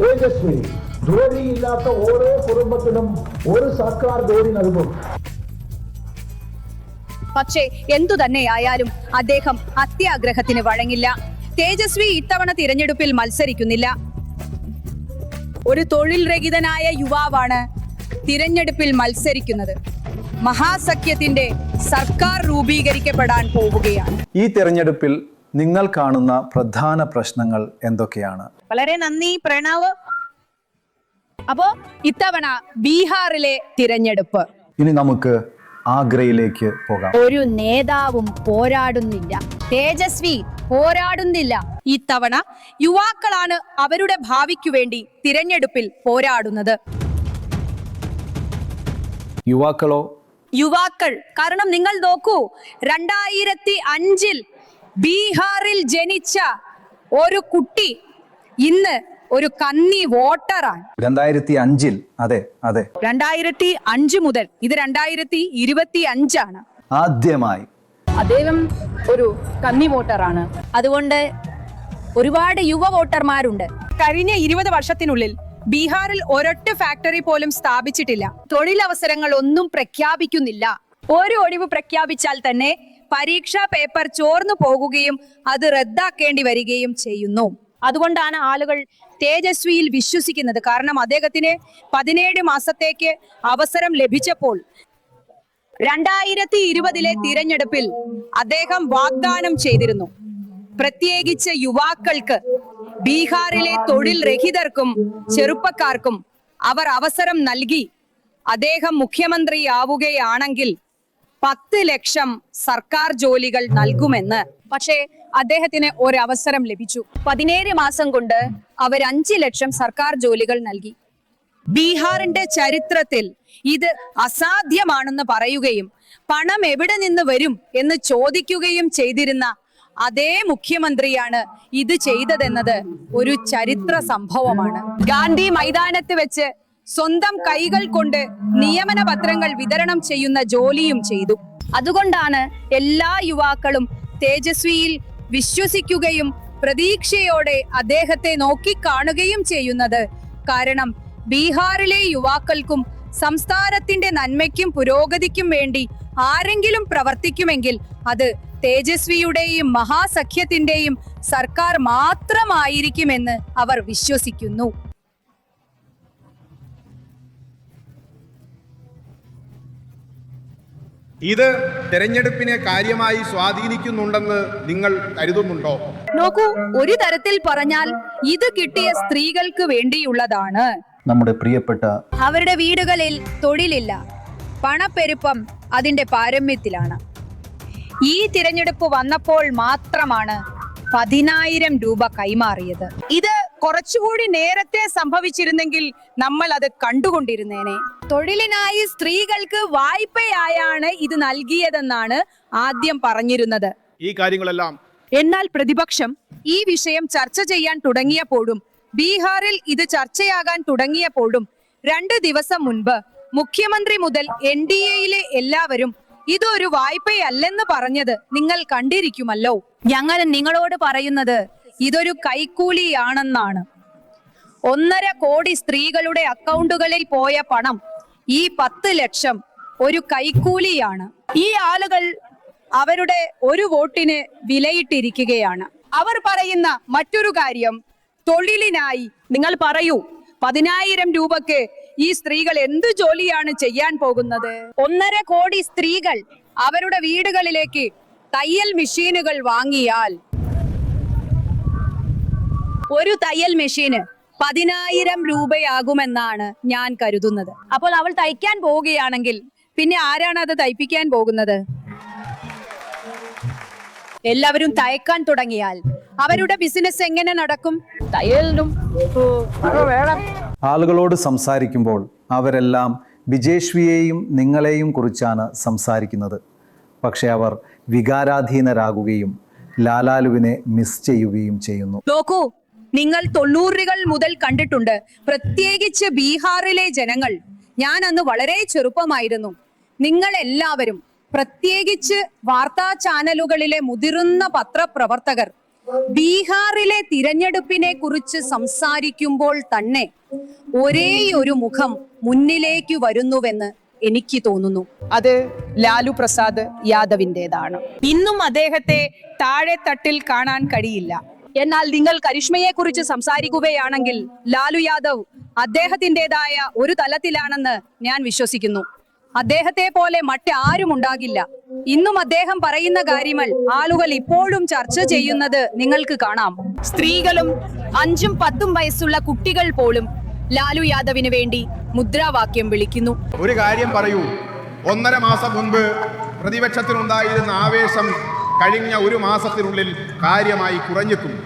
തേജസ്വി. ജോലിയില്ലാത്ത ഓരോ കുടുംബത്തിനും ഒരു സർക്കാർ ജോലി നൽകും. പക്ഷേ എന്തു തന്നെയായാലും അദ്ദേഹം അത്യാഗ്രഹത്തിന് വഴങ്ങില്ല. തേജസ്വി ഇത്തവണ തിരഞ്ഞെടുപ്പിൽ മത്സരിക്കുന്നില്ല. ഒരു തൊഴിൽ രഹിതനായ യുവാവാണ് തിരഞ്ഞെടുപ്പിൽ മത്സരിക്കുന്നത്. മഹാസഖ്യത്തിന്റെ സർക്കാർ രൂപീകരിക്കപ്പെടാൻ പോവുകയാണ്. ഈ തെരഞ്ഞെടുപ്പിൽ നിങ്ങൾ കാണുന്ന പ്രധാന പ്രശ്നങ്ങൾ എന്തൊക്കെയാണ്? വളരെ നന്ദി പ്രണവ്. അപ്പോ ഇത്തവണ ബീഹാറിലെ തിരഞ്ഞെടുപ്പ്. ഇനി നമുക്ക് ആഗ്രയിലേക്ക് പോകാം. ഒരു നേതാവും പോരാടുന്നില്ല. തേജസ്വി പോരാടുന്നില്ല. ഇത്തവണ യുവാക്കളാണ് അവരുടെ ഭാവിക്കു വേണ്ടി തിരഞ്ഞെടുപ്പിൽ പോരാടുന്നത്. യുവാക്കളോ? യുവാക്കൾ കാരണം നിങ്ങൾ നോക്കൂ രണ്ടായിരത്തി അഞ്ചിൽ ബീഹാറിൽ ജനിച്ച ഒരു കുട്ടി ഇന്ന് ഒരു കന്നി വോട്ടറാണ്. രണ്ടായിരത്തി അഞ്ചിൽ അതെ അതെ. രണ്ടായിരത്തി അഞ്ച് മുതൽ ഇത് രണ്ടായിരത്തി ഇരുപത്തി അഞ്ചാണ് ആദ്യമായി. അദ്ദേഹം ഒരു കന്നി വോട്ടറാണ്. അതുകൊണ്ട് ഒരുപാട് യുവ വോട്ടർമാരുണ്ട്. കഴിഞ്ഞ ഇരുപത് വർഷത്തിനുള്ളിൽ ബീഹാറിൽ ഒരൊറ്റ ഫാക്ടറി പോലും സ്ഥാപിച്ചിട്ടില്ല. തൊഴിലവസരങ്ങൾ ഒന്നും പ്രഖ്യാപിക്കുന്നില്ല. ഒരു ഒഴിവ് പ്രഖ്യാപിച്ചാൽ തന്നെ പരീക്ഷാ പേപ്പർ ചോർന്നു പോകുകയും അത് റദ്ദാക്കേണ്ടി വരികയും ചെയ്യുന്നു. അതുകൊണ്ടാണ് ആളുകൾ തേജസ്വിയിൽ വിശ്വസിക്കുന്നത്. കാരണം അദ്ദേഹത്തിന് പതിനേഴ് മാസത്തേക്ക് അവസരം ലഭിച്ചപ്പോൾ രണ്ടായിരത്തി ഇരുപതിലെ തിരഞ്ഞെടുപ്പിൽ അദ്ദേഹം വാഗ്ദാനം ചെയ്തിരുന്നു. പ്രത്യേകിച്ച് യുവാക്കൾക്ക് ബീഹാറിലെ തൊഴിൽ രഹിതർക്കും ചെറുപ്പക്കാർക്കും അവർ അവസരം നൽകി. അദ്ദേഹം മുഖ്യമന്ത്രിയാവുകയാണെങ്കിൽ പത്ത് ലക്ഷം സർക്കാർ ജോലികൾ നൽകുമെന്ന്. പക്ഷേ അദ്ദേഹത്തിന് ഒരവസരം ലഭിച്ചു. പതിനേഴ് മാസം കൊണ്ട് അവർ അഞ്ച് ലക്ഷം സർക്കാർ ജോലികൾ നൽകി. ബീഹാറിന്റെ ചരിത്രത്തിൽ ഇത് അസാധ്യമാണെന്ന് പറയുകയും പണം എവിടെ നിന്ന് വരും എന്ന് ചോദിക്കുകയും ചെയ്തിരുന്ന അതേ മുഖ്യമന്ത്രിയാണ് ഇത് ചെയ്തതെന്നത് ഒരു ചരിത്ര സംഭവമാണ്. ഗാന്ധി മൈതാനത്ത് വെച്ച് സ്വന്തം കൈകൾ കൊണ്ട് നിയമന പത്രങ്ങൾ വിതരണം ചെയ്യുന്ന ജോലിയും ചെയ്തു. അതുകൊണ്ടാണ് എല്ലാ യുവാക്കളും തേജസ്വിയിൽ വിശ്വസിക്കുകയും പ്രതീക്ഷയോടെ അദ്ദേഹത്തെ നോക്കിക്കാണുകയും ചെയ്യുന്നത്. കാരണം ബീഹാറിലെ യുവാക്കൾക്കും സംസ്ഥാനത്തിന്റെ നന്മയ്ക്കും പുരോഗതിക്കും വേണ്ടി ആരെങ്കിലും പ്രവർത്തിക്കുമെങ്കിൽ അത് തേജസ്വിയുടെയും മഹാസഖ്യത്തിന്റെയും സർക്കാർ മാത്രമായിരിക്കുമെന്ന് അവർ വിശ്വസിക്കുന്നു. ഇത് തെരഞ്ഞെടുപ്പിനെ കാര്യമായി സ്വാധീനിക്കുന്നുണ്ടെന്ന് നിങ്ങൾ കരുതുന്നുണ്ടോ? നോക്കൂ ഒരു തരത്തിൽ പറഞ്ഞാൽ ഇത് കിട്ടിയ സ്ത്രീകൾക്ക് വേണ്ടിയുള്ളതാണ്. നമ്മുടെ പ്രിയപ്പെട്ട അവരുടെ വീടുകളിൽ തൊഴിലില്ല. പണപ്പെരുപ്പം അതിന്റെ പാരമ്യത്തിലാണ്. ഈ തിരഞ്ഞെടുപ്പ് വന്നപ്പോൾ മാത്രമാണ് പതിനായിരം രൂപ കൈമാറിയത്. ഇത് കുറച്ചുകൂടി നേരത്തെ സംഭവിച്ചിരുന്നെങ്കിൽ നമ്മൾ അത് കണ്ടുകൊണ്ടിരുന്നേനെ. തൊഴിലിനായി സ്ത്രീകൾക്ക് വായ്പയായാണ് ഇത് നൽകിയതെന്നാണ് ആദ്യം പറഞ്ഞിരുന്നത്. ഈ കാര്യങ്ങളെല്ലാം എന്നാൽ പ്രതിപക്ഷം ഈ വിഷയം ചർച്ച ചെയ്യാൻ തുടങ്ങിയപ്പോഴും ബീഹാറിൽ ഇത് ചർച്ചയാകാൻ തുടങ്ങിയപ്പോഴും രണ്ട് ദിവസം മുൻപ് മുഖ്യമന്ത്രി മുതൽ എൻ ഡി എയിലെ എല്ലാവരും ഇതൊരു വായ്പയല്ലെന്ന് പറഞ്ഞത് നിങ്ങൾ കണ്ടിരിക്കുമല്ലോ. ഞങ്ങൾ നിങ്ങളോട് പറയുന്നത് ഇതൊരു കൈക്കൂലിയാണെന്നാണ്. ഒന്നര കോടി സ്ത്രീകളുടെ അക്കൗണ്ടുകളിൽ പോയ പണം ഈ പത്ത് ലക്ഷം ഒരു കൈക്കൂലിയാണ്. ഈ ആളുകൾ അവരുടെ ഒരു വോട്ടിന് വിലയിട്ടിരിക്കുകയാണ്. അവർ പറയുന്ന മറ്റൊരു കാര്യം തൊഴിലിനായി നിങ്ങൾ പറയൂ പതിനായിരം രൂപക്ക് ഈ സ്ത്രീകൾ എന്ത് ജോലിയാണ് ചെയ്യാൻ പോകുന്നത്? ഒന്നര കോടി സ്ത്രീകൾ അവരുടെ വീടുകളിലേക്ക് തയ്യൽ മെഷീനുകൾ വാങ്ങിയാൽ ഒരു തയ്യൽ മെഷീന് പതിനായിരം രൂപയാകുമെന്നാണ് ഞാൻ കരുതുന്നത്. അപ്പോൾ അവൾ തയ്ക്കാൻ പോവുകയാണെങ്കിൽ പിന്നെ ആരാണ് അത് തയ്പ്പിക്കാൻ പോകുന്നത്? എല്ലാവരും തയ്ക്കാൻ തുടങ്ങിയാൽ അവരുടെ ബിസിനസ് എങ്ങനെ നടക്കും? തയ്യലിനും ആളുകളോട് സംസാരിക്കുമ്പോൾ അവരെല്ലാം വിജേഷ്വിയെയും നിങ്ങളെയും കുറിച്ചാണ് സംസാരിക്കുന്നത്. പക്ഷെ അവർ വികാരാധീനരാകുകയും ലാലാലുവിനെ മിസ് ചെയ്യുകയും ചെയ്യുന്നു. നോക്കൂ നിങ്ങൾ തൊണ്ണൂറുകൾ മുതൽ കണ്ടിട്ടുണ്ട്. പ്രത്യേകിച്ച് ബീഹാറിലെ ജനങ്ങൾ. ഞാൻ അന്ന് വളരെ ചെറുപ്പമായിരുന്നു. നിങ്ങൾ എല്ലാവരും പ്രത്യേകിച്ച് വാർത്താ ചാനലുകളിലെ മുതിർന്ന പത്രപ്രവർത്തകർ ബീഹാറിലെ തിരഞ്ഞെടുപ്പിനെ കുറിച്ച് സംസാരിക്കുമ്പോൾ തന്നെ ഒരേ ഒരു മുഖം മുന്നിലേക്ക് വരുന്നുവെന്ന് എനിക്ക് തോന്നുന്നു. അത് ലാലു പ്രസാദ് യാദവിന്റെതാണ് ഇന്നും അദ്ദേഹത്തെ താഴെ തട്ടിൽ കാണാൻ കഴിയില്ല. എന്നാൽ നിങ്ങൾ കരിഷ്മയെ കുറിച്ച് സംസാരിക്കുകയാണെങ്കിൽ ലാലു യാദവ് അദ്ദേഹത്തിന്റെതായ ഒരു തലത്തിലാണെന്ന് ഞാൻ വിശ്വസിക്കുന്നു. അദ്ദേഹത്തെ പോലെ മറ്റാരും ഉണ്ടാകില്ല. ഇന്നും അദ്ദേഹം പറയുന്ന കാര്യങ്ങൾ ആളുകൾ ഇപ്പോഴും ചർച്ച ചെയ്യുന്നത് നിങ്ങൾക്ക് കാണാം. സ്ത്രീകളും അഞ്ചും പത്തും വയസ്സുള്ള കുട്ടികൾ പോലും ലാലു യാദവിന് വേണ്ടി മുദ്രാവാക്യം വിളിക്കുന്നു. ഒരു കാര്യം പറയൂ. ഒന്നര മാസം മുൻപ് പ്രതിപക്ഷത്തിനുണ്ടായിരുന്ന ആവേശം കഴിഞ്ഞ ഒരു മാസത്തിനുള്ളിൽ കാര്യമായി കുറഞ്ഞിട്ടുണ്ട്.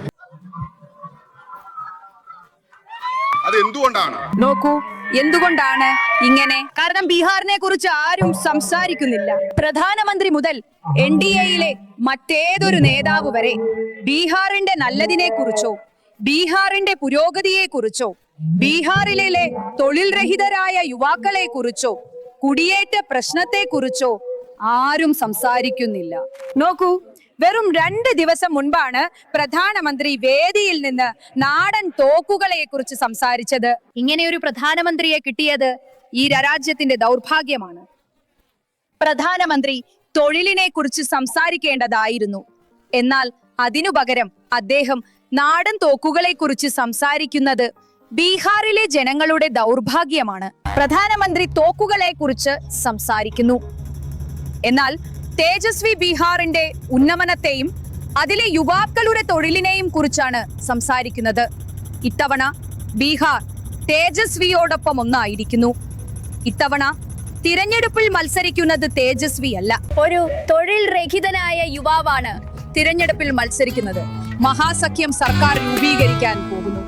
അത് എന്തുകൊണ്ടാണ് നോക്കൂ എന്തുകൊണ്ടാണ് ഇങ്ങനെ? കാരണം ബീഹാറിനെ കുറിച്ച് ആരും സംസാരിക്കുന്നില്ല. പ്രധാനമന്ത്രി മുതൽ എൻ ഡി എയിലെ മറ്റേതൊരു നേതാവ് വരെ ബീഹാറിന്റെ നല്ലതിനെ കുറിച്ചോ ബീഹാറിന്റെ പുരോഗതിയെ കുറിച്ചോ ബീഹാറിലെ തൊഴിൽ രഹിതരായ യുവാക്കളെ കുറിച്ചോ കുടിയേറ്റ പ്രശ്നത്തെ കുറിച്ചോ ആരും സംസാരിക്കുന്നില്ല. നോക്കൂ വെറും രണ്ട് ദിവസം മുൻപാണ് പ്രധാനമന്ത്രി വേദിയിൽ നിന്ന് നാടൻ തോക്കുകളെ കുറിച്ച് സംസാരിച്ചത്. ഇങ്ങനെ ഒരു പ്രധാനമന്ത്രിയെ കിട്ടിയത് ഈ രാജ്യത്തിന്റെ ദൗർഭാഗ്യമാണ്. പ്രധാനമന്ത്രി തൊഴിലിനെ കുറിച്ച് സംസാരിക്കേണ്ടതായിരുന്നു. എന്നാൽ അതിനു പകരം അദ്ദേഹം നാടൻ തോക്കുകളെ കുറിച്ച് സംസാരിക്കുന്നത് ബീഹാറിലെ ജനങ്ങളുടെ ദൗർഭാഗ്യമാണ്. പ്രധാനമന്ത്രി തോക്കുകളെ കുറിച്ച് സംസാരിക്കുന്നു. എന്നാൽ തേജസ്വി ബീഹാറിന്റെ ഉന്നമനത്തെയും അതിലെ യുവാക്കളുടെ തൊഴിലിനെയും കുറിച്ചാണ് സംസാരിക്കുന്നത്. ഇത്തവണ ബീഹാർ തേജസ്വിയോടൊപ്പം ഒന്നായിരിക്കുന്നു. ഇത്തവണ തിരഞ്ഞെടുപ്പിൽ മത്സരിക്കുന്നത് തേജസ്വി അല്ല ഒരു തൊഴിൽ രഹിതനായ യുവാവാണ് തിരഞ്ഞെടുപ്പിൽ മത്സരിക്കുന്നത്. മഹാസഖ്യം സർക്കാർ രൂപീകരിക്കാൻ പോകുന്നു.